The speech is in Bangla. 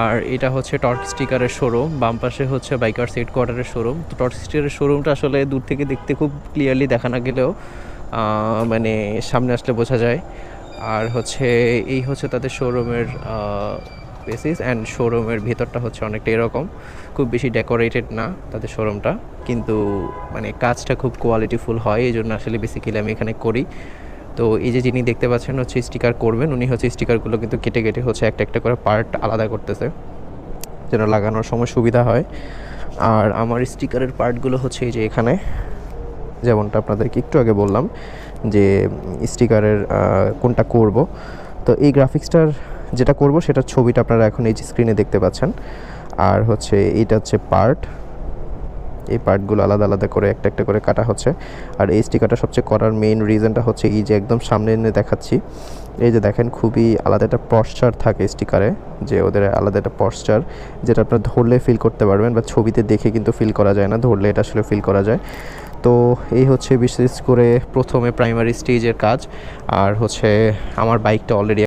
আর এটা হচ্ছে টর্ক স্টিকারের শোরুম বাম পাশে হচ্ছে বাইকার সেট কোয়ার্টারের শোরুম তো টর্ক স্টিকারের শোরুমটা আসলে দূর থেকে দেখতে খুব ক্লিয়ারলি দেখা না গেলেও মানে সামনে আসলে বোঝা যায়। আর হচ্ছে এই হচ্ছে তাদের শোরুমের বেসিস অ্যান্ড শোরুমের ভেতরটা হচ্ছে অনেকটা এরকম। খুব বেশি ডেকোরেটেড না তাদের শোরুমটা কিন্তু মানে কাজটা খুব কোয়ালিটিফুল হয় এই জন্য আসলে বেসিক্যালি আমি এখানে করি। তো এই যে যিনি দেখতে পাচ্ছেন হচ্ছে স্টিকার করবেন, উনি হচ্ছে স্টিকারগুলো কিন্তু কেটে কেটে হচ্ছে একটা একটা করে পার্ট আলাদা করতেছে যেন লাগানোর সময় সুবিধা হয়। আর আমার স্টিকারের পার্টগুলো হচ্ছে এই যে এখানে, যেমনটা আপনাদেরকে একটু আগে বললাম যে স্টিকারের কোনটা করব। তো এই গ্রাফিক্সটার যেটা করব, সেটার ছবিটা আপনারা এখন এই যে স্ক্রিনে দেখতে পাচ্ছেন। আর হচ্ছে এইটা হচ্ছে পার্ট এই পার্টগুলো আলাদা আলাদা করে, একটা একটা করে কাটা হচ্ছে। আর এই স্টিকারটা সবচেয়ে করার মেইন রিজনটা হচ্ছে এই যে একদম সামনে এনে দেখাচ্ছি। এই যে দেখেন খুবই আলাদা একটা পশ্চার থাকে স্টিকারে, যে ওদের আলাদা একটা পশ্চার যেটা আপনার ধরলে ফিল করতে পারবেন বা ছবিতে দেখে কিন্তু ফিল করা যায় না, ধরলে এটা আসলে ফিল করা যায়। তো এই হচ্ছে বিশেষ করে প্রথমে প্রাইমারি স্টেজের কাজ। আর হচ্ছে আমার বাইকটা অলরেডি